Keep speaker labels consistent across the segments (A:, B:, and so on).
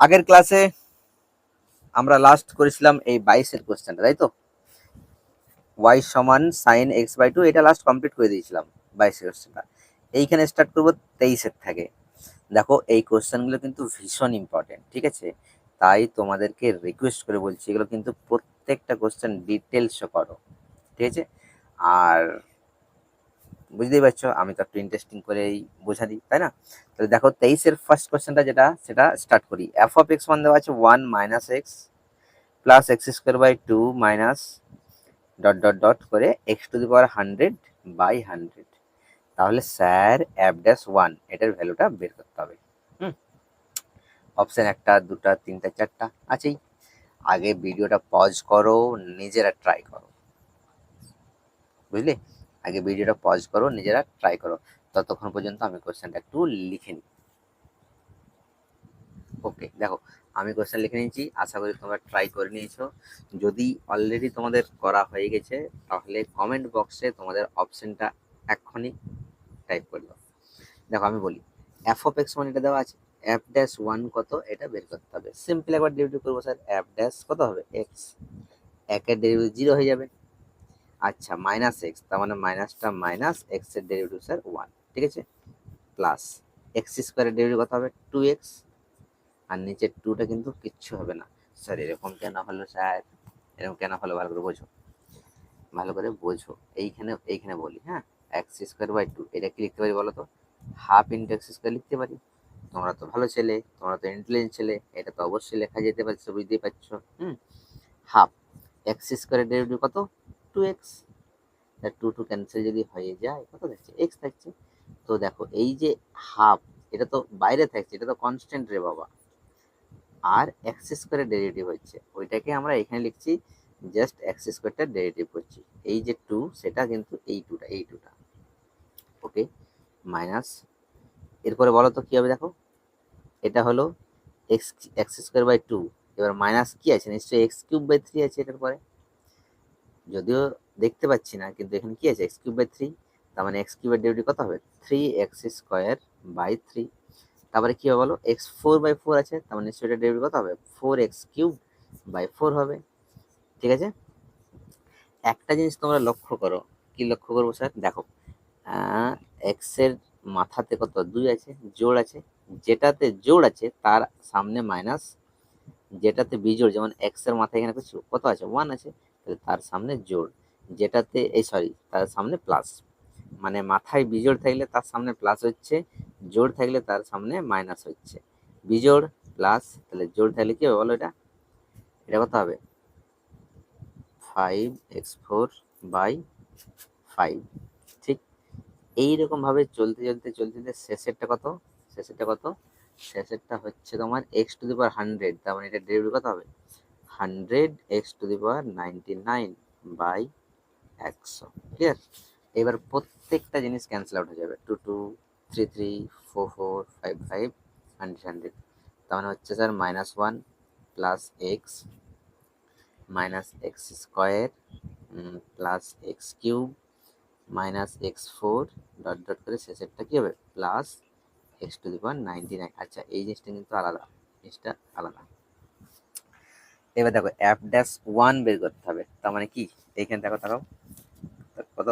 A: আগের ক্লাসে আমরা লাস্ট করেছিলাম এই বাইশের কোশ্চেনটা তাই তো? ওয়াই সমান সাইন এক্স বাই টু এটা লাস্ট কমপ্লিট করে দিয়েছিলাম বাইশের কোশ্চেনটা এইখানে স্টার্ট করব তেইশের থেকে। দেখো, এই কোশ্চেনগুলো কিন্তু ভীষণ ইম্পর্টেন্ট ঠিক আছে? তাই তোমাদেরকে রিকোয়েস্ট করে বলছি, এগুলো কিন্তু প্রত্যেকটা কোশ্চেন ডিটেলসও করো, ঠিক আছে? আর বুঝতেই পারছ, আমি তো একটু ইন্টারেস্টিং করেই বোঝা দিই, তাই না? তাহলে দেখো তেইশের ফার্স্ট কোশ্চেনটা যেটা, সেটা স্টার্ট করি। এফ অফ এক্স মান দেওয়া আছে one minus x plus x square by two minus dot dot dot করে x to the power hundred by hundred তাহলে স্যার অ্যাপ ড্যাশ ওয়ান এটার ভ্যালুটা বের করতে হবে। হুম? অপশান একটা, দুটা, তিনটা, চারটা, আছেই। আগে ভিডিওটা পজ করো, নিজেরা ট্রাই করো। বুঝলে? আগে ভিডিওটা পজ করো, নিজেরা ট্রাই করো। ততক্ষণ পর্যন্ত আমি কোয়েশ্চেনটা একটু লিখে নিই। ওকে দেখো, আমি কোয়েশ্চেন লিখে নিয়েছি, আশা করি তোমরা ট্রাই করে নিয়েছো। যদি অলরেডি তোমাদের করা হয়ে গেছে, তাহলে কমেন্ট বক্সে তোমাদের অপশনটা এক্ষুনি টাইপ করে দাও। দেখো, আমি বলি এফ অফ এক্স মানে এটা দেওয়া আছে এফ ড্যাশ ওয়ান কত? এটা বের করতে হবে। সিম্পল একবার ডেরিভেটিভ করব স্যার এফ ড্যাশ কত হবে? এক্স একের ডেরিভেটিভ জিরো হয়ে যাবে। আচ্ছা মাইনাস এক্স তার মানে মাইনাসটা মাইনাস এক্সের ডেরিভেটিভ স্যার ওয়ান ঠিক আছে? প্লাস এক্স স্কোয়ারের ডেরিভেটিভ কত হবে? টু এক্স আর নিচের টুটা কিন্তু কিচ্ছু হবে না। স্যার এরকম কেন হলো স্যার এরকম কেন হলো? ভালো করে বোঝো। ভালো করে বোঝো। এইখানে এইখানে বলি হ্যাঁ? এক্স স্কোয়ার বাই টু এটা কি লিখতে পারি বলো তো? হাফ ইন্টু এক্স স্কোয়ার লিখতে পারি। তোমরা তো ভালো ছেলে, তোমরা তো ইন্টেলিজেন্ট ছেলে, এটা তো অবশ্যই লেখা যেতে পারছ বুঝতেই পারছ, হুম? হাফ এক্স স্কোয়ারের ডেরিভেটিভ কত? Two x two two cancel যদি হয়ে যায়, কত থাকছে? এক্স থাকছে। তো দেখো, এই যে হাফ এটা তো বাইরে থাকছে, এটা তো কনস্ট্যান্ট রে বাবা। আর এক্স স্কোয়ারের ডেরিভেটিভ হচ্ছে ওইটাকে আমরা এখানে লিখছি জাস্ট এক্স স্কোয়ারটা ডেরিভেটিভ করছি। এই যে টু সেটা কিন্তু এই টুটা এই টুটা ওকে মাইনাস এরপরে বলো তো কী হবে দেখো? এটা হলো x x square by two এবার মাইনাস কি আছে? নিশ্চয়ই এক্স কিউব বাই থ্রি আছে এটার পরে। যদিও দেখতে পাচ্ছি না, কিন্তু এখানে কি আছে? এক্স কিউব বাই থ্রি তার মানে এক্স কিউবের ডেরিভেটিভ কত হবে? Three x square by three তারপরে কী হবে বলো? এক্স ফোর বাই ফোর আছে, তার মানে এটা ডেরিভেটিভ কত হবে? Four x cube by four হবে। ঠিক আছে? একটা জিনিস তোমরা লক্ষ্য করো। কি লক্ষ্য করব স্যার? দেখো এক্সের মাথাতে কত? দুই আছে, জোড় আছে। যেটাতে জোড় আছে, তার সামনে মাইনাস যেটাতে বিজোড়, যেমন এক্সের মাথায় এখানে কিছু কত আছে? ওয়ান আছে। তাহলে তার সামনে জোড় যেটাতে, এই সরি তার সামনে প্লাস মানে মাথায় বিজোড় থাকলে তার সামনে প্লাস হচ্ছে, জোড় থাকলে তার সামনে মাইনাস হচ্ছে। বিজোড় প্লাস তাহলে জোড় থাকলে কি হবে বলো এটা? এটা কত হবে? Five x four by five ঠিক এইরকমভাবে চলতে চলতে চলতে চলতে শেষেরটা কত? শেষেরটা কত? শেষেরটা হচ্ছে তোমার x to the power hundred তার মানে এটা ডেরিভেটিভ কত হবে? Hundred x to the power ninety nine by একশো আছে এবার প্রত্যেকটা জিনিস ক্যান্সেল আউট হয়ে যাবে। Two two three three four four five five hundred hundred তার মানে হচ্ছে sir minus one plus x minus x square plus x cube minus x four dot dot করে শেষেরটা কী হবে? Plus x to the power ninety nine আচ্ছা এই জিনিসটা কিন্তু আলাদা। জিনিসটা আলাদা। এবার দেখো অ্যাপ ড্যাশ ওয়ান বের করতে হবে। তার মানে কি? এইখানে দেখো তাকাও কত?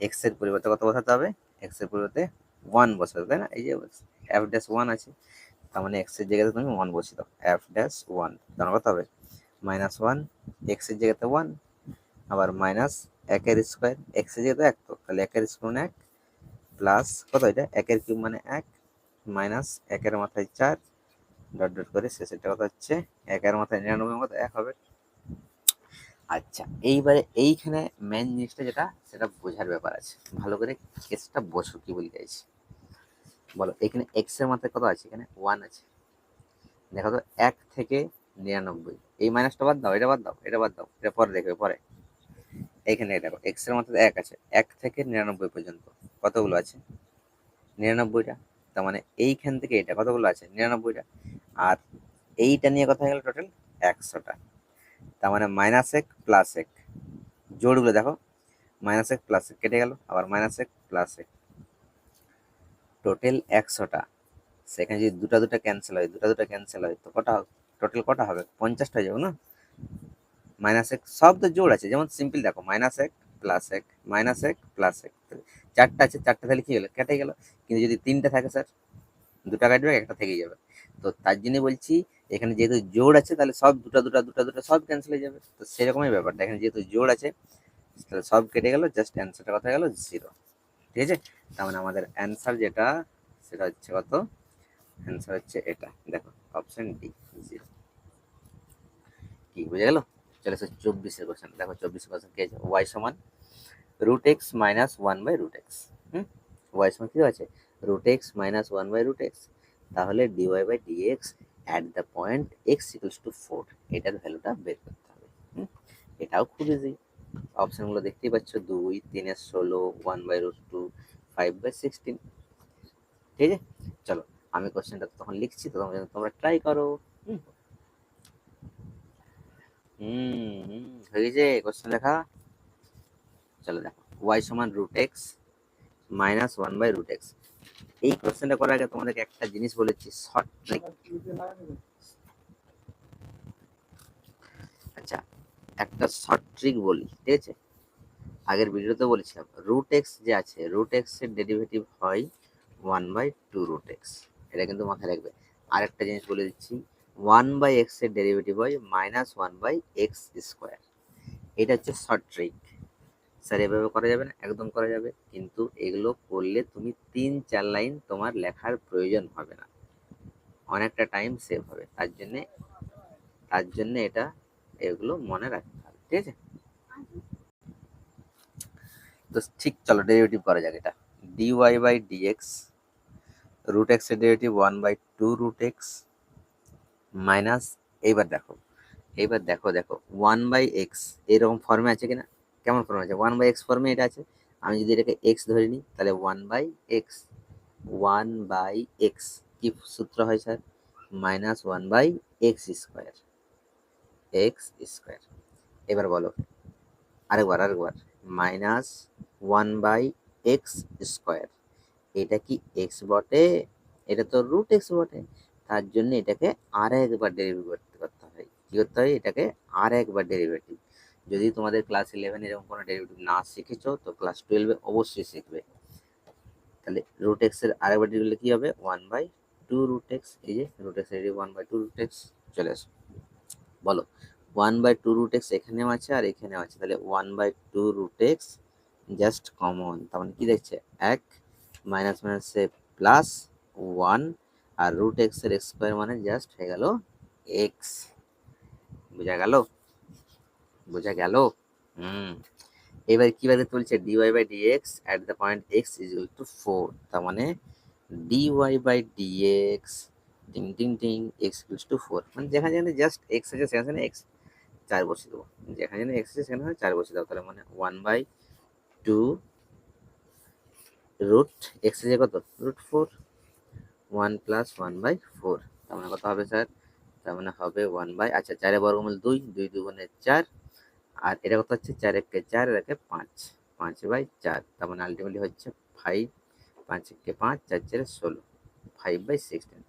A: এক্সের পরিবর্তে কত বসাতে হবে? এক্সের পরিবর্তে ওয়ান বসাতে তাই না? এই যে অ্যাপ ড্যাশ ওয়ান আছে। তার মানে এক্সের জায়গাতে তুমি ওয়ান বসিয়ে দাও। অ্যাপ ড্যাশ ওয়ান তার কত হবে? মাইনাস ওয়ান এক্সের জায়গাতে ওয়ান আবার মাইনাস একের স্কোয়ার এক্সের জায়গাতে এক তো। তাহলে একের স্কোয়ার মানে এক প্লাস কত এটা? একের কিউব মানে এক মাইনাস একের মাথায় চার ডট ডট করে শেষেরটা কথা হচ্ছে একের মাথায় নিরানব্বই মতো এক হবে। আচ্ছা এইবারে এইখানে মেন জিনিসটা যেটা, সেটা বোঝার ব্যাপার আছে। ভালো করে কেসটা বসো কি বলি চাইছি বলো, এখানে এক্সের মাথায় কত আছে? এখানে ওয়ান আছে। দেখো তো, এক থেকে নিরানব্বই। এই মাইনাসটা বাদ দাও, এটা বাদ দাও, এটা বাদ দাও, এটা পরে দেখবে, পরে। এইখানে দেখো এক্সের মাথায় এক আছে, এক থেকে নিরানব্বই পর্যন্ত। কতগুলো আছে? নিরানব্বইটা। তার মানে এইখান থেকে এটা কতগুলো আছে? নিরানব্বইটা। আর এইটা নিয়ে কথা গেল টোটাল একশোটা। তার মানে মাইনাস এক প্লাস এক। জোড়গুলো দেখো মাইনাস এক প্লাস এক কেটে গেল, আবার মাইনাস এক প্লাস এক। টোটাল একশোটা। সেখানে যদি দুটা দুটা ক্যান্সেল হয়, দুটা দুটা ক্যান্সেল হয়, তো কটা টোটাল কটা হবে? পঞ্চাশটা যাবে না? মাইনাস এক সব তো জোড় আছে, যেমন সিম্পল দেখো মাইনাস এক প্লাস এক মাইনাস এক প্লাস এক। চারটা আছে, চারটা তাহলে কি হলো? কেটে গেল। কিন্তু যদি তিনটা থাকে স্যার দুটা কাটবে, একটা থেকেই যাবে। তো তার জন্য বলছি, এখানে যেহেতু জোড় আছে, তাহলে সব দুটা দুটা দুটা দুটা সব ক্যান্সেল হয়ে যাবে। তো সেরকমই ব্যাপারটা, এখানে যেহেতু জোড় আছে, তাহলে সব কেটে গেল জাস্ট অ্যান্সারটা কথা গেল জিরো ঠিক আছে? তার মানে আমাদের অ্যান্সার যেটা, সেটা হচ্ছে কত? অ্যান্সার হচ্ছে এটা। দেখো অপশন ডি জিরো কি, বুঝে গেল? চলে এসে চব্বিশের কোশ্চেন দেখো চব্বিশের কোশ্চেন কি ওয়াই সমান root x minus one by root x hmm? Y সমান কি আছে root x minus one by root x তাহলে dy by dx at the point x equals to four এটার ভ্যালুটা বের করতে হবে। এটাও খুব ইজি অপশনগুলো দেখতেই পাচ্ছ দুই তিনের ষোলো one by root two five by sixteen ঠিক আছে? চলো আমি কোশ্চেনটা তখন লিখছি তো তোমরা ট্রাই করো। হুম, হয়ে গেছে কোশ্চেন লেখা। চলো দেখো ওয়াই সমান root x minus one by root x এই কোশ্চেনটা করার আগে তোমাদেরকে একটা জিনিস বলেছি শর্ট ট্রিক আচ্ছা একটা শর্ট ট্রিক বলি, ঠিক আছে? আগের ভিডিওতে বলেছিলাম রুট এক্স যে আছে রুট এক্সের ডেরিভেটিভ হয় one by two root x এটা কিন্তু মাথায় রাখবে। আর একটা জিনিস বলে দিচ্ছি ওয়ান বাই এক্সের ডেরিভেটিভ হয় minus one by x square এটা হচ্ছে শর্ট ট্রিক স্যার এভাবে করা যাবে না, একদম করা যাবে। কিন্তু এগুলো করলে তুমি তিন চার লাইন তোমার লেখার প্রয়োজন হবে না। অনেকটা টাইম সেভ হবে। তার জন্যে, তার জন্য এটা, এগুলো মনে রাখতে হবে, ঠিক আছে? তো ঠিক চলো ডেরিভেটিভ করা যাক এটা। ডিওয়াই বাই ডিএক্স রুট এক্সের derivative one by two root x minus এইবার দেখো এইবার দেখো দেখো ওয়ান বাই এক্স এরকম ফর্মে আছে কিনা? কেমন ফর্মে আছে? ওয়ান বাই এক্স ফর্মে এটা আছে। আমি যদি এটাকে এক্স ধরে নিই, তাহলে one by x one by x কি সূত্র হয় sir? Minus one by x square x square এবার বলো। আরেকবার আরেকবার। Minus one by x square এটা কি এক্স বটে? এটা তো রুট এক্স বটে। তার জন্য এটাকে আর একবার ডেরিভেটিভ করতে হয় কি করতে হয় এটাকে আর একবার ডেরিভেটিভ যদি তোমাদের ক্লাস ইলেভেন এরকম কোনো ডেরিভেটিভ না শিখেছো, তো ক্লাস টুয়েলভে অবশ্যই শিখবে। তাহলে রুট এক্সের আরেকবার ডেরিভেটিভ কী হবে? One by two root x এই যে রুট এক্সের one by two root x চলে আসো। বলো one by two root x এখানেও আছে আর এখানেও আছে। তাহলে one by two root x just common তার মানে কী দেখছে? এক মাইনাস মাইনাসে প্লাস ওয়ান আর রুট এক্সের স্কোয়ার মানে জাস্ট হয়ে গেল এক্স বোঝা গেল? বোঝা গেল? হুম। এবার কি বাদে চলছে dy by dx at the point x is equal to four তার মানে ডিওয়াই বাই ডিএক্স টিং টিং টিং এক্স ইকুয়ালস টু ফোর মানে যেখানে যেখানে জাস্ট এক্স আছে, সেখানে এক্স চার বসিয়ে দেবো। যেখানে যেখানে এক্স আছে, সেখানে চার বসিয়ে দেবো তাহলে মানে one by two root x আছে কত? Root four one plus one by four তার মানে কত হবে, স্যার? তার মানে হবে ওয়ান বাই আচ্ছা চারে বর্গমূল দুই দুই দুগুণে চার। আর এটা কত হচ্ছে? চার একে চার আর একে পাঁচ। পাঁচ বাই চার, তার মানে আলটিমেটলি হচ্ছে ফাইভ পাঁচ একে পাঁচ, চার চারে ষোলো five by sixteen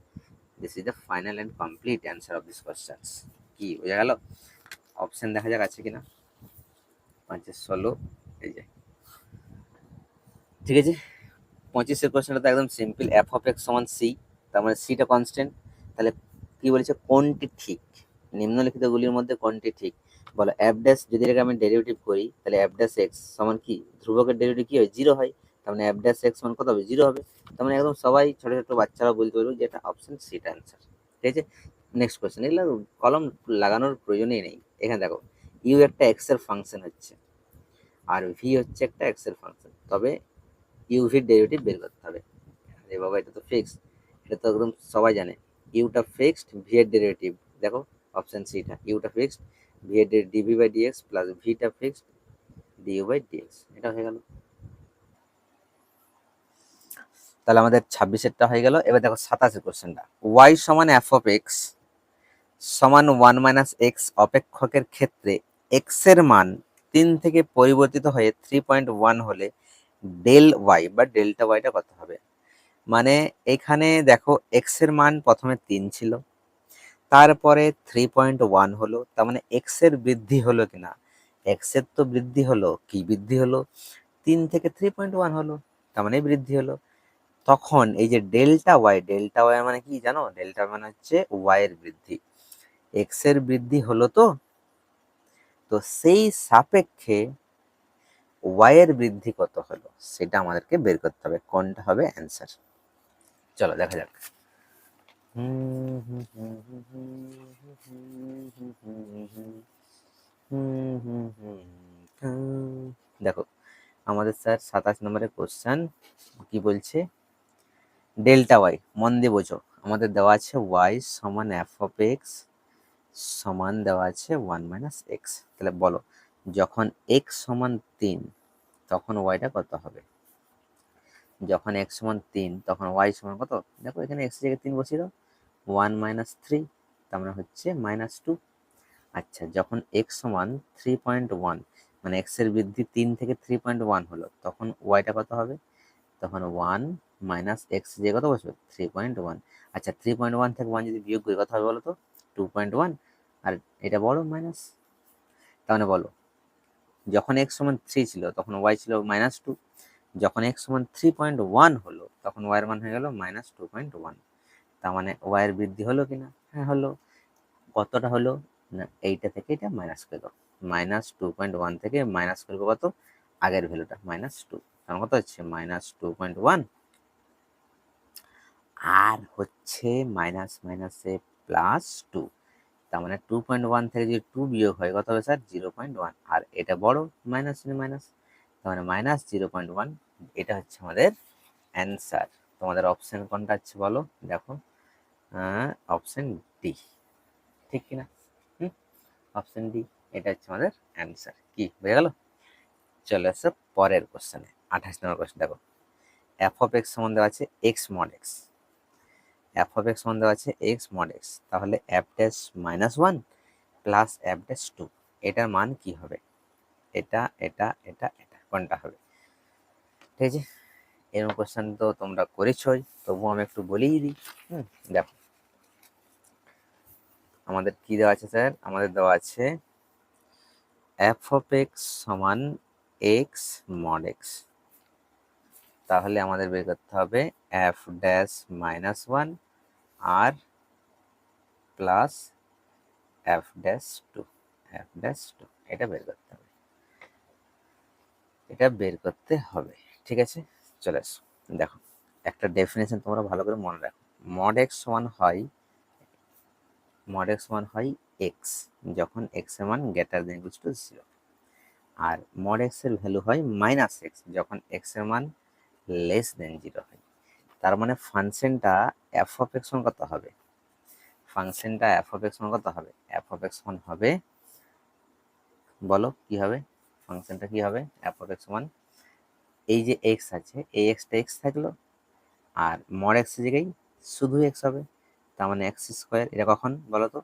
A: this is the final and complete answer of this questions কি, বোঝা গেল? অপশান দেখা যাক আছে কিনা। পাঁচের ষোলো, এই যে। ঠিক আছে? পঁচিশের কোয়েশ্চেনটা তো একদম সিম্পল এফ অফ এক্স সমান সি তার মানে সিটা কনস্ট্যান্ট তাহলে কি বলেছে? কোনটি ঠিক? নিম্নলিখিতগুলির মধ্যে কোনটি ঠিক? বলো অ্যাপ ড্যাশ যদি এটাকে আমি ডেরিভেটিভ করি, তাহলে অ্যাপ ড্যাশ এক্স সমান কি? ধ্রুবকের ডেরিভেটিভ কি হয়? জিরো হয়। তার মানে অ্যাপ ড্যাশ এক্স সমান কত হবে? জিরো হবে। তার মানে একদম সবাই ছোটো ছোটো বাচ্চারা বলতে পারবে যে এটা অপশন সিটা অ্যান্সার ঠিক আছে? নেক্সট কোয়েশ্চেন এগুলো কলম লাগানোর প্রয়োজনই নেই। এখানে দেখো ইউ একটা এক্সের ফাংশন হচ্ছে, আর ভি হচ্ছে একটা এক্সের ফাংশন তবে ইউভির ডেরিভেটিভ বের করতে হবে। আরে বাবা, এটা তো ফিক্সড এটা তো একদম সবাই জানে। ইউটা ফিক্সড ভি এর ডেরিভেটিভ দেখো অপশন সিটা ইউটা ফিক্সড ভি এর ডিভি বাই ডিএক্স প্লাস ভিটা ফিক্সড ডিইউ বাই ডিএক্স এটা হয়ে গেল। তাহলে আমাদের ছাব্বিশেরটা হয়ে গেল। এবার দেখো সাতাশের কোশ্চেনটা। ওয়াই সমান এফ অফ এক্স সমান ওয়ান মাইনাস এক্স অপেক্ষকের ক্ষেত্রে এক্সের মান তিন থেকে পরিবর্তিত হয়ে থ্রি পয়েন্ট ওয়ান হলে ডেল ওয়াই বা ডেল্টা ওয়াইটা কত হবে? মানে এখানে দেখো এক্সের মান প্রথমে তিন ছিল। তারপরে থ্রি পয়েন্ট ওয়ান হলো, তার মানে এক্সের বৃদ্ধি হলো কিনা? এক্সের তো বৃদ্ধি হলো, কি বৃদ্ধি হলো? তিন থেকে থ্রি পয়েন্ট ওয়ান হলো, তার মানে বৃদ্ধি হলো। তখন এই যে ডেল্টা ওয়াই ডেল্টা ওয়াই মানে কি জানো? ডেল্টা মানে হচ্ছে ওয়াই এর বৃদ্ধি। এক্সের বৃদ্ধি হলো তো তো সেই সাপেক্ষে ওয়াই এর বৃদ্ধি কত হলো? সেটা আমাদেরকে বের করতে হবে, কোনটা হবে? অ্যান্সার চলো, দেখা যাক। দেখো, আমাদের স্যার সাতাশ নম্বরের কোশ্চেন কি বলছে? ডেল্টা ওয়াই মন দিয়ে বোঝো। আমাদের দেওয়া আছে ওয়াই সমান এফ অফ এক্স সমান দেওয়া আছে ওয়ান মাইনাস এক্স তাহলে বলো, যখন এক্স সমান তিন, তখন ওয়াইটা কত হবে? যখন এক্স সমান তিন, তখন ওয়াই সমান কত? দেখো, এখানে এক্স জায়গায় তিন বসিয়ে দাও। ওয়ান মাইনাস থ্রি, তার মানে হচ্ছে মাইনাস টু। আচ্ছা যখন এক্স সমান থ্রি পয়েন্ট ওয়ান মানে এক্সের বৃদ্ধি তিন থেকে থ্রি পয়েন্ট ওয়ান হলো, তখন ওয়াইটা কত হবে? তখন ওয়ান মাইনাস এক্স যে কত বসবে? থ্রি পয়েন্ট ওয়ান আচ্ছা থ্রি পয়েন্ট ওয়ান থেকে ওয়ান যদি বিয়োগ করি, কত হবে বলো তো টু পয়েন্ট ওয়ান আর এটা বড় মাইনাস মানে বলো, যখন এক্স সমান থ্রি ছিল, তখন ওয়াই ছিল মাইনাস টু যখন এক্স সমান থ্রি পয়েন্ট ওয়ান হলো, তখন ওয়াইয়ের মান হয়ে গেল মাইনাস টু পয়েন্ট ওয়ান তার মানে ওয়াইয়ের বৃদ্ধি হলো কিনা? হ্যাঁ হলো। কতটা হলো? না, এইটা থেকে এটা মাইনাস করে দাও। মাইনাস টু পয়েন্ট ওয়ান থেকে মাইনাস করব কত? আগের ভ্যালুটা মাইনাস টু তার কত হচ্ছে? মাইনাস টু পয়েন্ট ওয়ান আর হচ্ছে মাইনাস মাইনাসে প্লাস টু তার মানে টু পয়েন্ট ওয়ান থেকে যদি টু বিয়োগ হয়, কত হবে স্যার জিরো পয়েন্ট ওয়ান আর এটা বড় মাইনাস মাইনাস তার মানে মাইনাস জিরো পয়েন্ট ওয়ান এটা হচ্ছে আমাদের অ্যান্সার তোমাদের অপশন কোনটা আছে বলো? দেখো। অপশন ডি ঠিক কিনা? হুম? অপশন ডি এটা হচ্ছে আমাদের অ্যান্সার কি, বুঝে গেল? চলে আসছে পরের কোশ্চেনে আঠাশ নম্বর কোশ্চেন দেখো। এফ অফ এক্স সম্বন্ধে আছে x mod x f of x সম্বন্ধে আছে এক্স মড এক্স তাহলে f dash minus one plus f dash two এটার মান কি হবে? এটা এটা এটা এটা। কোনটা হবে? ঠিক আছে? এরকম কোশ্চেন তো তোমরা করেছই, তবুও আমি একটু বলেই দিই, হুম, দেখো। আমাদের কি দেওয়া আছে স্যার আমাদের দেওয়া আছে এফ অফ এক্স সমান এক্স মড এক্স তাহলে আমাদের বের করতে হবে এফ ড্যাশ মাইনাস ওয়ান আর plus f dash two f dash two এটা বের করতে হবে। এটা বের করতে হবে, ঠিক আছে? চলে আসো দেখো, একটা ডেফিনেশন তোমরা ভালো করে মনে রাখো। মড এক্স সমান হয় মড এক্স সমান হয় এক্স যখন এক্সের মান greater than equal to zero R mod এক্সের ভ্যালু হয় মাইনাস এক্স যখন এক্সের মান লেস দেন জিরো হয়। তার মানে ফাংশনটা এফ অফ এক্স কত হবে? ফাংশনটা এফ অফ এক্স মান কত হবে? এফ অফ এক্স মান হবে, বলো কি হবে? ফাংশনটা কি হবে? এফ অফ এক্স মান এই যে এক্স আছে, এই এক্সটা এক্স থাকল, আর মড এক্স জায়গায় শুধু এক্স হবে, তার মানে এক্স স্কোয়ার এটা কখন বলো তো?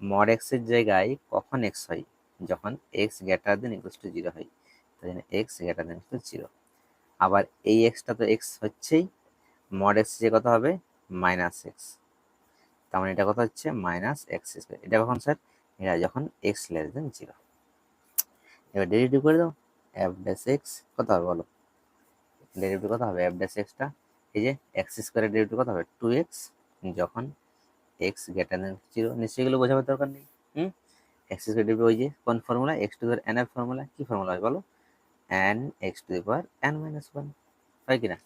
A: মড এক্সের জায়গায় কখন এক্স হয়? যখন x greater than equal to zero হয় তাই জন্য x greater than equal zero আবার এই এক্সটা তো এক্স হচ্ছেই মড এক্স যে কত হবে? মাইনাস এক্স তার মানে এটা কত হচ্ছে? মাইনাস এক্স স্কোয়ার এটা কখন স্যার এটা যখন এক্স লেস দেন জিরো এবার ডেরিভেটিভ করে দাও এফ ড্যাশ এক্স কত হবে বলো? ডেরিভেটিভ কত হবে এফ ড্যাশ এক্সটা এই যে এক্স স্কোয়ারের ডেরিভেটিভ কত হবে টু এক্স যখন এক্স গ্রেটার দেন জিরো নিশ্চয়ই এগুলো বোঝাবার দরকার নেই। হুম? এক্স স্কোয়ার ডেরিভেটিভ ওই যে কোন ফর্মুলা এক্স টু এন এর ফর্মুলা কি ফর্মুলা হয় বলো? N x to the power n minus one হয় কি না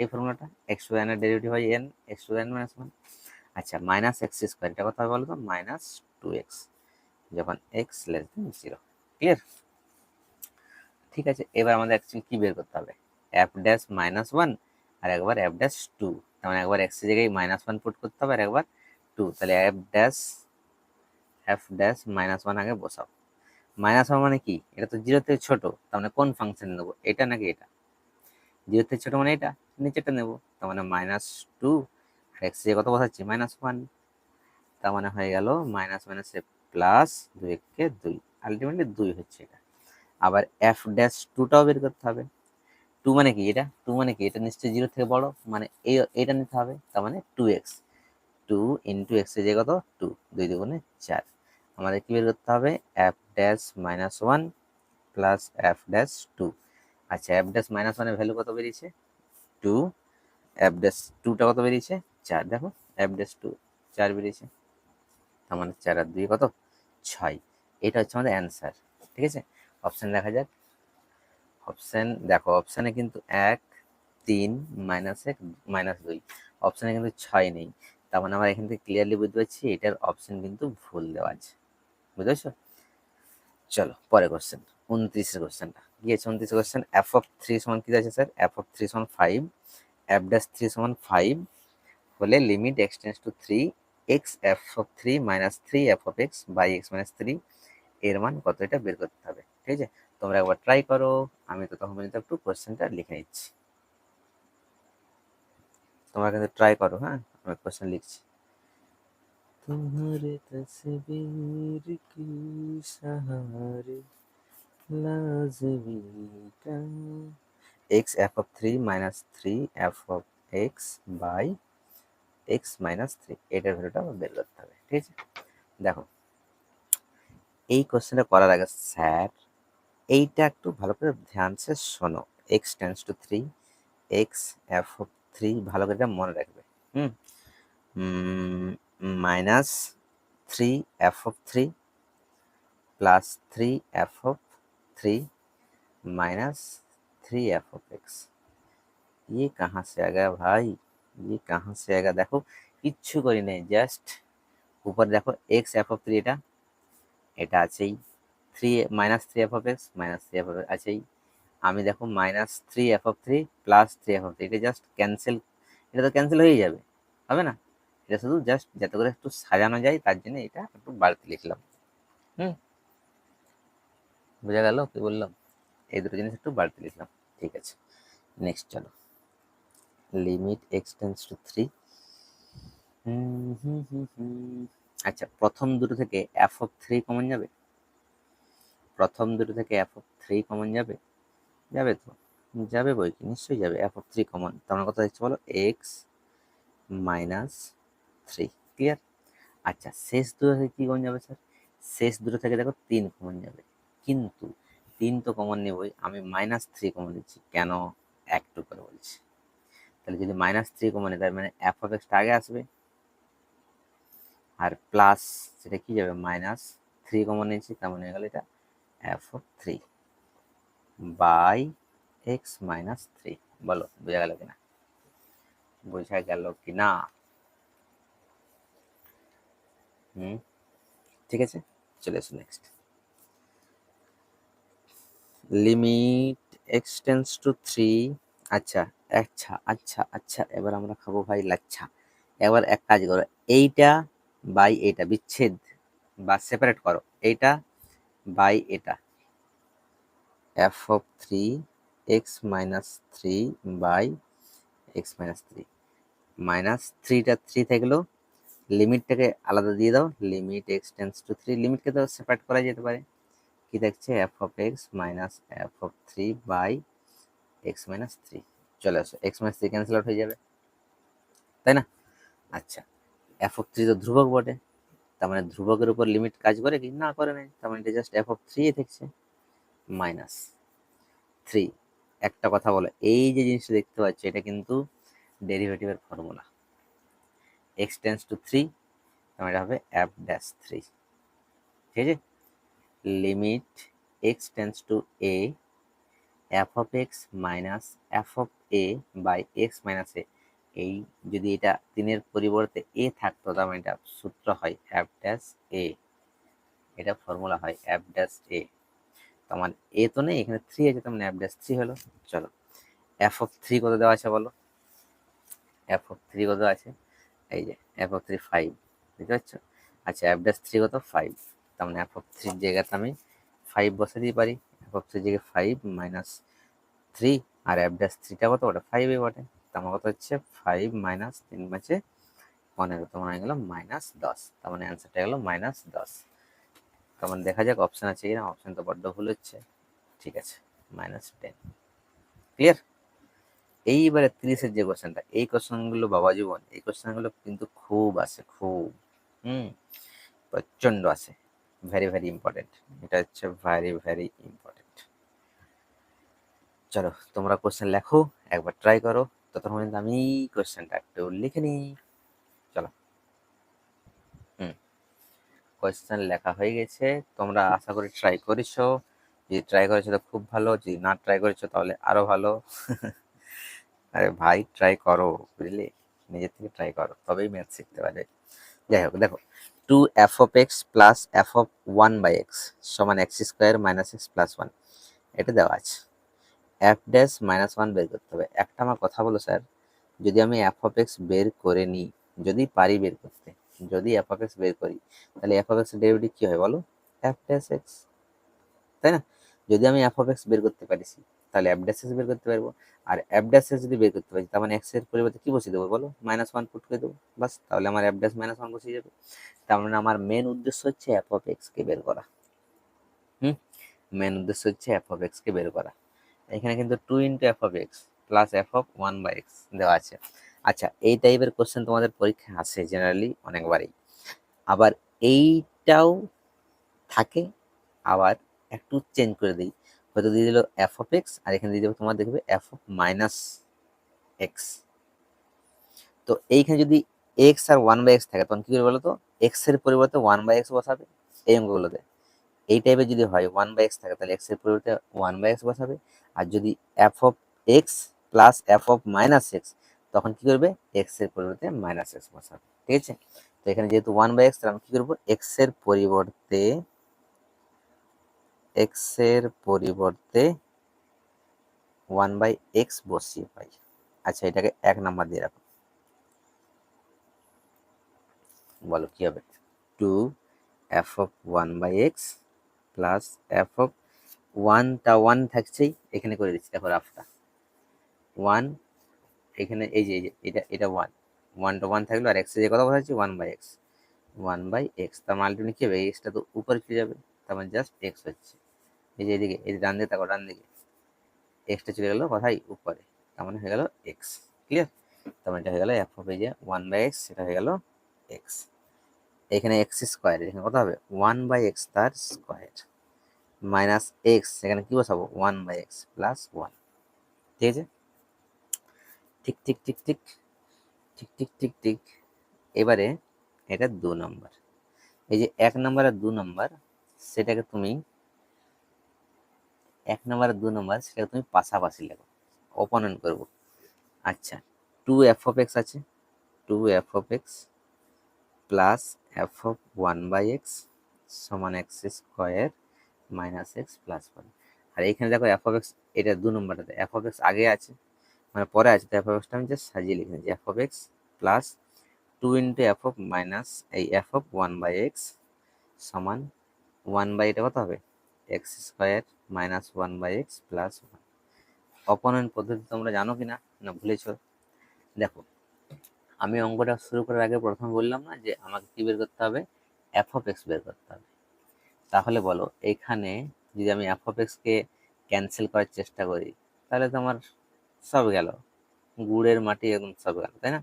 A: এই ফর্মুলাটা এক্স টু এন এর ডেরিভেটিভ হয় n x to n minus one আচ্ছা মাইনাস এক্স স্কোয়ার এটা কথা বলো তো? মাইনাস টু এক্স যখন x less than zero clear ঠিক আছে, এবার আমাদের অ্যাকচুয়ালি কি বের করতে হবে? এফ ড্যাশ মাইনাস ওয়ান আর একবার এফ ড্যাশ টু তার মানে একবার এক্স জায়গায় মাইনাস ওয়ান পুট করতে হবে আর একবার টু তাহলে f dash f dash minus one আগে বসাও। মাইনাস ওয়ান মানে কি? এটা তো জিরো থেকে ছোট। তার মানে কোন ফাংশন নেব? এটা নাকি এটা? জিরো থেকে ছোট মানে এটা? নিচেটা নেব। তার মানে মাইনাস টু আর এক্স কত বসাচ্ছি? মাইনাস ওয়ান তার মানে হয়ে গেল মাইনাস মাইনাসে প্লাস দুই এককে দুই। আলটিমেটলি দুই হচ্ছে এটা। আবার এফ ড্যাশ টুটাও বের করতে হবে। টু মানে কি? এটা টু মানে কি? এটা নিশ্চয়ই জিরো থেকে বড়? মানে এই এটা নিতে হবে, তার মানে two x two into x যে কত? টু দুই দুগুণে চার। আমাদের কী বের করতে হবে? F dash minus one plus f dash two আচ্ছা এফ ড্যাশ মাইনাস ওয়ানের ভ্যালু কত বেরিয়েছে? টু এফ ড্যাশ টুটা কত বেরিয়েছে? চার। দেখো এফ ড্যাশ টু চার বেরিয়েছে। তার মানে চার আর দুই কত? ছয়। এটা হচ্ছে আমাদের অ্যান্সার ঠিক আছে? অপশান দেখা যাক। অপশান দেখো অপশানে কিন্তু এক, তিন মাইনাস এক মাইনাস দুই। অপশানে কিন্তু ছয় নেই। তার মানে আমরা এখান থেকে ক্লিয়ারলি বুঝতে পারছি, এটার অপশান কিন্তু ভুল দেওয়া আছে। বুঝতে পারছ? চলো পরে কোশ্চেন উনত্রিশের কোশ্চেনটা গিয়েছে উনত্রিশ কোশ্চেন এফ অফ থ্রি সমান কি আছে স্যার এফ অফ থ্রি সমান ফাইভ এফ ড্যাশ থ্রি সমান ফাইভ হলে limit x tends to three x f of three minus three f of x by x minus three এর মান কত এটা বের করতে হবে। ঠিক আছে? তোমরা একবার ট্রাই করো আমি তো তখন পর্যন্ত একটু কোশ্চেনটা লিখে নিচ্ছি তোমরা কিন্তু ট্রাই করো হ্যাঁ আমি কোশ্চেন লিখছি तुम्हारे तस्वीर की सहारे लाजमी का x f of 3 minus 3 f of x by x minus 3 এটার ভ্যালুটা আমার বের করতে হবে ঠিক আছে দেখো এই কোশ্চেনটা করার আগে স্যার এইটা একটু ভালো করে ধ্যান সে শোনো x tends to three x f of three ভালো করে এটা মনে রাখবে হুম minus three f of three plus three f of three minus three f of x ये कहाँ से आ गया भाई ये कहाँ से आएगा देखो কিচ্ছু করি নাই জাস্ট উপর দেখো এক্স এফ অফ থ্রি এটা এটা আছেই three minus three f of x minus three f of আছেই। আমি দেখো minus three f of three plus three f of three এটা জাস্ট ক্যান্সেল এটা তো ক্যান্সেল হয়ে যাবে, হবে না? এটা শুধু জাস্ট যাতে করে একটু সাজানো যায়, তার জন্য এটা একটু বাড়তি লিখলাম। হুম? বোঝা গেল? কি বললাম? এই দুটো জিনিস একটু বাড়তি লিখলাম। ঠিক আছে। নেক্সট চলো। লিমিট এক্সটেন্স টু থ্রি আচ্ছা প্রথম দুটো থেকে এফ অফ থ্রি কমন যাবে? প্রথম দুটো থেকে এফ অফ থ্রি কমন যাবে? যাবে তো? যাবে বই কি? নিশ্চয়ই যাবে। এফ অফ থ্রি কমন তোমার কথা হচ্ছে বলো? এক্স মাইনাস থ্রি ক্লিয়ার আচ্ছা শেষ দুটো থেকে কী কমন যাবে স্যার শেষ দুটো থেকে দেখো তিন কমন যাবে। কিন্তু তিন তো কমন নেবই। আমি মাইনাস থ্রি কমন নিচ্ছি কেন? একটু করে বলছি। তাহলে যদি মাইনাস থ্রি কমন নেই তার মানে এফ অফ এক্সটা আগে আসবে। আর প্লাস সেটা কি যাবে? মাইনাস থ্রি কমন নিয়েছি। তার মানে হয়ে গেল এটা। F three by x minus three বলো, বোঝা গেল কিনা? বোঝা গেল কি না হুম, ঠিক আছে, চলে এসো next limit x tends to three আচ্ছা আচ্ছা আচ্ছা আচ্ছা এবার আমরা খাব ভাই লাচ্ছা। এবার এক কাজ করো, এইটা বাই এটা বিচ্ছেদ বা সেপারেট করো। এইটা বাই এটা। F of three x minus three by x minus three minus থ্রিটা থ্রি থাকলেও লিমিটটাকে আলাদা দিয়ে দাও। Limit x tends to three লিমিটকে তো সেপারেট করা যেতে পারে। কি দেখছে? F of x minus f of three by x minus three চলে আসো x minus three cancel out হয়ে যাবে। তাই না? আচ্ছা এফ অফ থ্রি তো ধ্রুবক বটে। তার মানে ধ্রুবকের উপর লিমিট কাজ করে কি? না, করে নাই। তার মানে এটা জাস্ট এফ অফ থ্রি থাকছে মাইনাস থ্রি একটা কথা বলো, এই যে জিনিসটা দেখতে পাচ্ছ, এটা কিন্তু ডেরিভেটিভের formula x tends to three মানে এটা হবে এফ ড্যাশ থ্রি ঠিক আছে? Limit x tends to a f of x minus f of a by x minus a এই যদি এটা তিনের পরিবর্তে এ থাকতো, তার মানে এটা সূত্র হয় এফ ড্যাশ এ এটা ফর্মুলা হয় এফ ড্যাশ এ তোমার এ তো নেই, এখানে থ্রি আছে, তার মানে এফ ড্যাশ থ্রি হলো। চলো এফ অফ থ্রি কত দেওয়া আছে বলো? এফ অফ থ্রি কত আছে? এই যে এফ অফ থ্রি ফাইভ বুঝতে পারছ? আচ্ছা এফ ড্যাশ থ্রি কত? ফাইভ তার মানে এফ অফ থ্রির জায়গাতে আমি ফাইভ বসে দিতে পারি। এফ অফ থ্রির জায়গায় ফাইভ মাইনাস থ্রি আর এফ ড্যাশ থ্রিটা কত? ওটা ফাইভই বটে। তার মানে কত হচ্ছে? ফাইভ মাইনাস তিন পাঁচে পনেরো। তোমার হয়ে গেল মাইনাস দশ। তার মানে অ্যান্সারটা গেলো মাইনাস দশ। তার মানে দেখা যাক অপশান আছে কিনা। অপশান তো বড্ড ভুল হচ্ছে। ঠিক আছে মাইনাস টেন ক্লিয়ার এইবারে তিরিশের যে কোশ্চেনটা এই কোশ্চেনগুলো বাবা জীবন, এই কোশ্চেনগুলো কিন্তু খুব আসে, খুব। হুম? প্রচণ্ড আসে। ভেরি ভেরি ইম্পর্টেন্ট এটা হচ্ছে ভেরি ভেরি ইম্পর্টেন্ট চলো, তোমরা কোশ্চেন লেখো, একবার ট্রাই করো। ততক্ষণ পর্যন্ত আমি কোশ্চেনটা একটু লিখে নিই। চলো। হুম। কোয়েশ্চেন লেখা হয়ে গেছে। তোমরা আশা করি ট্রাই করেছ। যদি ট্রাই করেছ তো খুব ভালো। যদি না ট্রাই করেছ তাহলে আরও ভালো। আরে ভাই ট্রাই করো, বুঝলি? নিজের থেকে ট্রাই করো। তবেই ম্যাথ শিখতে পারবে। যাই হোক, দেখো। Two f of x plus f of one by x সমান x square minus x plus one এটা দেওয়া আছে। এফ ড্যাশ মাইনাস ওয়ান বের করতে হবে। একটা আমার কথা বলো স্যার, যদি আমি এফ অফ এক্স বের করে নিই, যদি পারি বের করতে, যদি এফ অফ এক্স বের করি, তাহলে এফ অফ এক্স ডেরিভেটিভ কী হয় বলো? এফ ড্যাশ এক্স তাই না? যদি আমি এফ অফ এক্স বের করতে পারিছি, তাহলে এফ ড্যাশ এক্স বের করতে পারব। আর এফ ড্যাশ এক্স যদি বের করতে পারি, তার মানে এক্সের পরিবর্তে কি বসিয়ে দেবো বলো? মাইনাস ওয়ান পুট করে দেবো বাস তাহলে আমার এফ ড্যাশ মাইনাস ওয়ান বসিয়ে যাবে। তার মানে আমার মেন উদ্দেশ্য হচ্ছে এফ অফ এক্স কে বের করা। হুম? মেন উদ্দেশ্য হচ্ছে এফ অফ এক্স কে বের করা। এখানে কিন্তু two into f of x plus f of one by x দেওয়া আছে। আচ্ছা এই টাইপের কোশ্চেন তোমাদের পরীক্ষায় আসে জেনারেলি অনেকবারই। আবার এইটাও থাকে, আবার একটু চেঞ্জ করে দিই। হয়তো দিয়ে দিল এফ অফ এক্স আর এখানে দিয়ে দেবো তোমার দেখবে এফ অফ মাইনাস এক্স তো এইখানে যদি এক্স আর ওয়ান বাই এক্স থাকে, তখন কী করে বলো তো? এক্সের পরিবর্তে ওয়ান বাই এক্স বসাবে এই অঙ্কগুলোতে। এই টাইপের যদি হয় ওয়ান বাই এক্স থাকে, তাহলে এক্সের পরিবর্তে ওয়ান বাই এক্স বসাবে। আর যদি f of x plus f of minus x তখন কি করবে? এক্সের পরিবর্তে মাইনাস এক্স বসাবে, ঠিক আছে? তো এখানে যেহেতু ওয়ান বাই এক্স আমি কি করব? এক্সের পরিবর্তে এক্সের পরিবর্তে ওয়ান বাই এক্স বসিয়ে পাই। আচ্ছা এটাকে এক নাম্বার দিয়ে রাখো। বলো কি হবে? Two f of one by x plus f of ওয়ানটা ওয়ান থাকছেই, এখানে করে দিচ্ছি, দেখো রাফটা ওয়ান এখানে এই যে এই যে, এটা এটা ওয়ান ওয়ানটা ওয়ান থাকল, আর এক্সে যে কথা বলা হচ্ছে one by x one by x তার মাল্টিপ্লি কী হবে? এক্সটা তো উপরে চলে যাবে, তার মানে জাস্ট এক্স হচ্ছে। এই যে এদিকে, এই ডান দিকে তারপর ডান দিকে। এক্সটা চলে গেলো কথাই উপরে। তার মানে হয়ে গেল এক্স ক্লিয়ার তার মানে এটা হয়ে গেল এফ এই যে ওয়ান বাই এক্স সেটা হয়ে গেল এক্স এখানে এক্স স্কোয়ার এখানে কত হবে? ওয়ান বাই এক্স তার স্কোয়ার মাইনাস এক্স এখানে কি বসাবো? One by x plus one ঠিক আছে? ঠিক ঠিক ঠিক ঠিক ঠিক ঠিক ঠিক ঠিক। এবারে এটা দু নম্বর এই যে এক নম্বর আর দু নম্বর সেটাকে তুমি এক নম্বর আর দু নম্বর সেটাকে তুমি পাশাপাশি লেখো। অপোনেন্ট করব। আচ্ছা টু এফ অফ এক্স আছে। Two f of x plus f of one by x সমান x square minus x plus one আর এইখানে দেখো এফ অফ এক্স এটা দু নম্বরটাতে এফ অফ এক্স আগে আছে মানে পরে আছে, তো এফ অফ এক্সটা আমি জাস্ট সাজিয়ে লিখে নিচ্ছি। F of x plus two into f of minus এই f of one by x সমান ওয়ান বাই এটা কত হবে? X square minus one by x plus one opponent পদ্ধতি তোমরা জানো কি না না ভুলেছ? দেখো, আমি অঙ্কটা শুরু করার আগে প্রথমে বললাম না যে আমাকে কী বের করতে হবে? এফ অফ এক্স বের করতে হবে। তাহলে বলো, এখানে যদি আমি এফ অফ এক্সকে ক্যান্সেল করার চেষ্টা করি, তাহলে তো আমার সব গেল। গুড়ের মাটি একদম সব গেল, তাই না?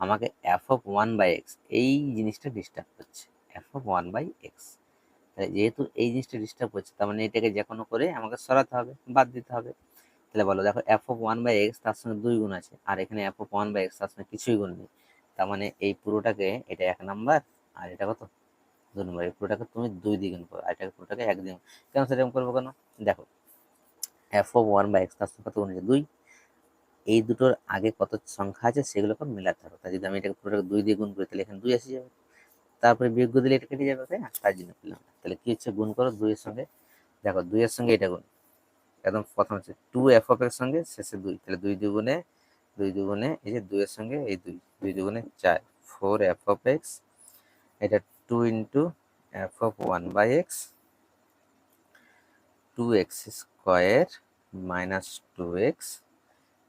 A: আমাকে f of one by x এই জিনিসটা ডিস্টার্ব করছে। F of one by x তাহলে যেহেতু এই জিনিসটা ডিস্টার্ব করছে, তার মানে এটাকে যে কোনো করে আমাকে সরাতে হবে, বাদ দিতে হবে। তাহলে বলো, দেখো f of one by x তার সঙ্গে দুই গুণ আছে, আর এখানে f of one by x তার সঙ্গে কিছুই গুণ নেই। তার মানে এই পুরোটাকে, এটা এক নাম্বার আর এটা কত? দু নম্বর এই পুরোটাকে তুমি দুই দ্বিগুণ করো আর এটাকে পুরোটাকে এক দ্বিগুণ কেন সেরকম করব কেন? দেখো f of one by x সঙ্গে কত গুণ দুই। এই দুটোর আগে কত সংখ্যা আছে সেগুলোকে মিলাতে হবে। তাই যদি আমি এটাকে পুরোটাকে দুই দিয়ে গুণ করি, তাহলে এখানে দুই আসে যাবে। তারপরে বিয়োগ দিলে এটা কেটে যাবে, তাই না? তার জন্য পেলাম। তাহলে কি হচ্ছে? গুণ করো দুইয়ের সঙ্গে। দেখো, দুইয়ের সঙ্গে এটা গুণ। একদম প্রথম হচ্ছে টু এফ এর সঙ্গে, শেষে দুই। তাহলে দুই দুগুণে দুই দুগুণে, এই যে দুইয়ের সঙ্গে এই দুই। দুই দুগুণে চার। ফোর এফ অফ এক্স এটা 2 into f of 1 by x 2x square minus 2x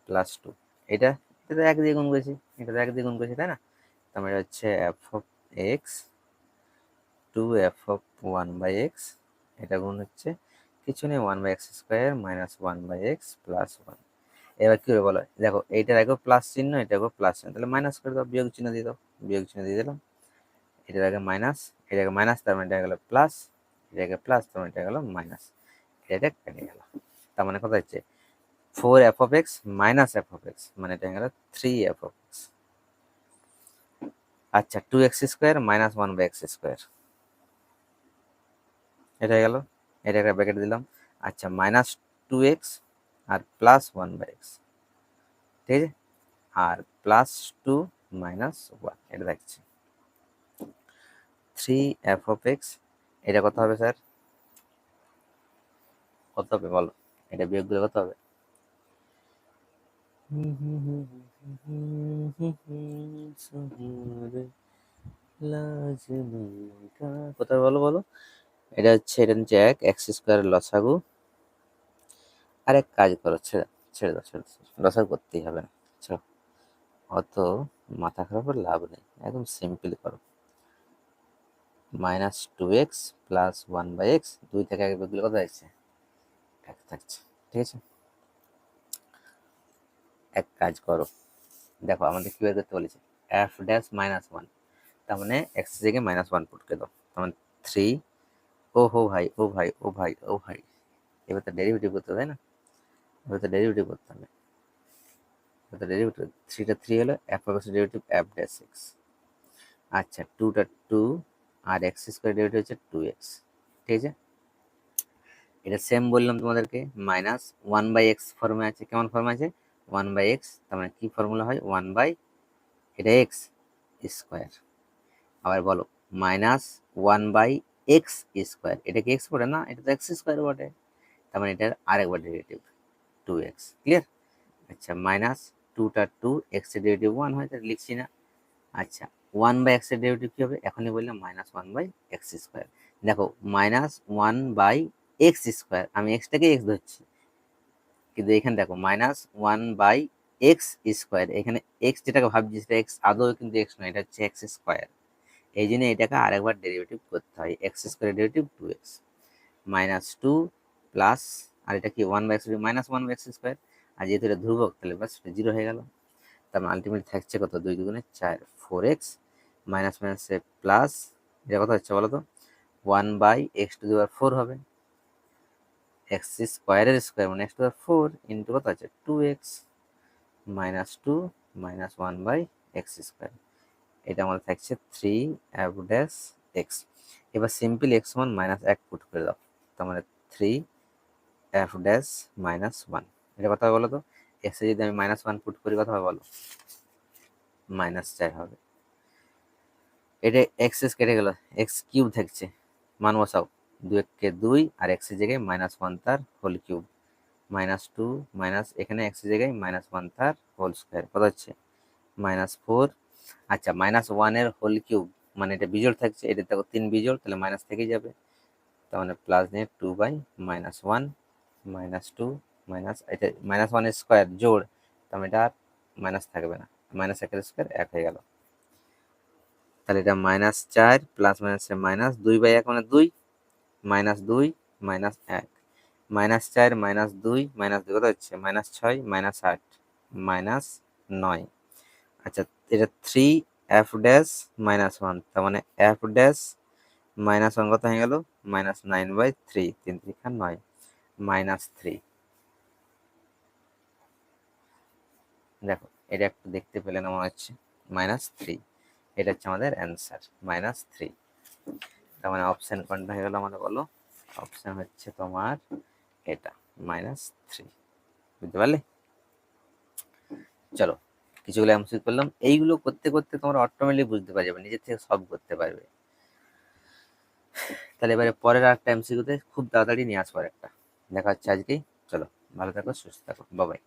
A: plus 2 এটা এটা এক দিয়ে গুণ করেছি, এটা তো এক দিয়ে গুণ করেছি, তাই না? তাহলে মানে এটা হচ্ছে f of x 2f of 1 by x, এটা গুণ হচ্ছে কিছু নেই 1 by x square minus 1 by x plus 1 এবার কি হবে বলো? দেখো, এইটা দেখো প্লাস চিহ্ন, এটা দেখো প্লাস চিহ্ন, তাহলে মাইনাস করে দাও, বিয়োগ চিহ্ন দিয়ে দাও, বিয়োগ চিহ্ন দিয়ে দিলাম। এটার আগে মাইনাস এটার আগে মাইনাস তার মানে এটা গেল প্লাস এটা আগে প্লাস তার মানে এটা গেল মাইনাস এটা কেটে গেল। তার মানে কথা হচ্ছে four f of x minus f of x মানে এটা গেল থ্রি এফ অফ এক্স আচ্ছা two x square minus one by x square এটা গেল। এটা একটা ব্র্যাকেট দিলাম। আচ্ছা মাইনাস টু এক্স আর প্লাস ওয়ান বাই এক্স ঠিক আছে? আর প্লাস টু মাইনাস ওয়ান এটা দেখছি থ্রি এফ অফ এক্স এটা কত হবে, স্যার? কত হবে, বলো? এটা বিয়োগ দিলে কত হবে? কোথায় বলো বলো? এটা হচ্ছে এটা হচ্ছে এক, এক্স স্কোয়ার লসাগু। আর এক কাজ করো, ছেড়ে ছেড়ে দাও ছেড়ে দাও লসাগু করতেই হবে না। অত মাথা খারাপ করে লাভ নেই। একদম সিম্পল করো। Minus two x plus one by x, দুই থেকে এক বেগুলো কত আসছে? এক থাকছে, ঠিক আছে? এক কাজ করো। দেখো, আমাদের কি বের করতে বলেছে? এফ ড্যাশ মাইনাস ওয়ান, তার মানে এক্স থেকে মাইনাস ওয়ান পুট করে দাও। তার মানে থ্রি, ও হো ভাই, ও ভাই ও ভাই ও ভাই। এবার তো ডেরিভেটিভ করতে তাই না? এবার তো ডেরিভেটিভ করতে হবে। এবার তো ডেরিভেটিভ থ্রিটা থ্রি হলো, f derivative, f dash x. আচ্ছা টুটা টু আর এক্স স্কোয়ার ডেরিভেটিভ হচ্ছে টু এক্স ঠিক আছে? এটা সেম বললাম তোমাদেরকে মাইনাস ওয়ান বাই এক্স ফর্মে আছে, কেমন ফর্মে আছে? ওয়ান বাই এক্স তার মানে কী ফর্মুলা হয়? ওয়ান বাই এটা এক্স স্কোয়ার আবার বলো minus one by x square এটা কি এক্স বটে? না, এটা তো এক্স স্কোয়ার বটে। তার মানে এটার আরেকবার ডেরিভেটিভ টু এক্স ক্লিয়ার আচ্ছা মাইনাস টুটা টু এক্স ডেরিভেটিভ ওয়ান হয়, তাহলে লিখছি না। আচ্ছা ওয়ান বাই এক্সের ডেরিভেটিভ কী হবে? এখনই বললাম minus one by x square দেখো minus one by x square আমি এক্সটাকে এক্স ধরছি। কিন্তু এখানে দেখো minus one by x square এখানে এক্স যেটাকে ভাবছি সেটা এক্স আদৌ কিন্তু এক্স নয়, এটা হচ্ছে এক্স স্কোয়ার এই জন্য এটাকে আরেকবার ডেরিভেটিভ করতে হয়। X square derivative two x minus two plus আর এটা কি one by x minus one by x square আর যেহেতু এটা ধ্রুবক, তাহলে বাস জিরো হয়ে গেল। তার মানে আলটিমেট থাকছে কত? দুই দুগুণে চার ফোর এক্স মাইনাস মাইনাসে প্লাস, এটা কত হচ্ছে বলো তো ওয়ান বাই এক্স টু দেওয়ার ফোর হবে। এক্স স্কোয়ারের স্কোয়ার মানে এক্স টু দেওয়ার ফোর ইন্টু কত আছে two x minus two minus one by x square. এটা আমাদের থাকছে থ্রি এফ ড্যাশ এক্স। এবার সিম্পল এক্স ওয়ান মাইনাস এক পুট করে দাও। তার মানে three f dash minus one. এটা কথা বলো তো এক্সে যদি আমি মাইনাস ওয়ান পুট করি কথা বলো? মাইনাস চার হবে। এটা এক্সেস কেটে গেল এক্স কিউব থাকছে, মান বসাও। দু এককে দুই আর এক্সের জায়গায় মাইনাস ওয়ান তার whole cube minus two minus এখানে এক্সের জায়গায় মাইনাস ওয়ান তার হোল স্কোয়ার কত হচ্ছে? মাইনাস ফোর আচ্ছা মাইনাস ওয়ানের হোল কিউব মানে এটা বিজোড় থাকছে, এটা দেখো তিন বিজোড়, তাহলে মাইনাস থেকেই যাবে। তার মানে প্লাস নিয়ে two by minus one minus two minus এটা মাইনাস ওয়ানের স্কোয়ার জোড়। তার মানে এটা আর মাইনাস থাকবে না। মাইনাস একের স্কোয়ার এক হয়ে গেল। তাহলে এটা মাইনাস চার প্লাস মাইনাসে মাইনাস দুই বাই এক মানে দুই মাইনাস দুই মাইনাস এক। মাইনাস চার মাইনাস দুই মাইনাস দুই, কত হচ্ছে? মাইনাস ছয় মাইনাস আট মাইনাস নয়। আচ্ছা এটা three f dash minus one তার মানে এফ ড্যাশ মাইনাস ওয়ান কত হয়ে গেল? মাইনাস নাইন বাই থ্রি তিন তিরিখা নয় মাইনাস থ্রি দেখো, এটা একটু দেখতে পেলে না মনে হচ্ছে। মাইনাস থ্রি এটা হচ্ছে আমাদের অ্যান্সার মাইনাস থ্রি তার মানে অপশান কোনটা হয়ে গেল আমাদের বলো? অপশান হচ্ছে তোমার এটা মাইনাস থ্রি বুঝতে পারলে? চলো, কিছুগুলো এমসিকিউ করলাম। এইগুলো করতে করতে তোমরা অটোমেটিক বুঝতে পারবে নিজের থেকে সব করতে পারবে। তাহলে এবারে পরের আরেকটা এমসিকিউতে খুব তাড়াতাড়ি নিয়ে আসব একটা দেখা হচ্ছে আজকেই। চলো, ভালো থাকো, সুস্থ থাকো। বাবাই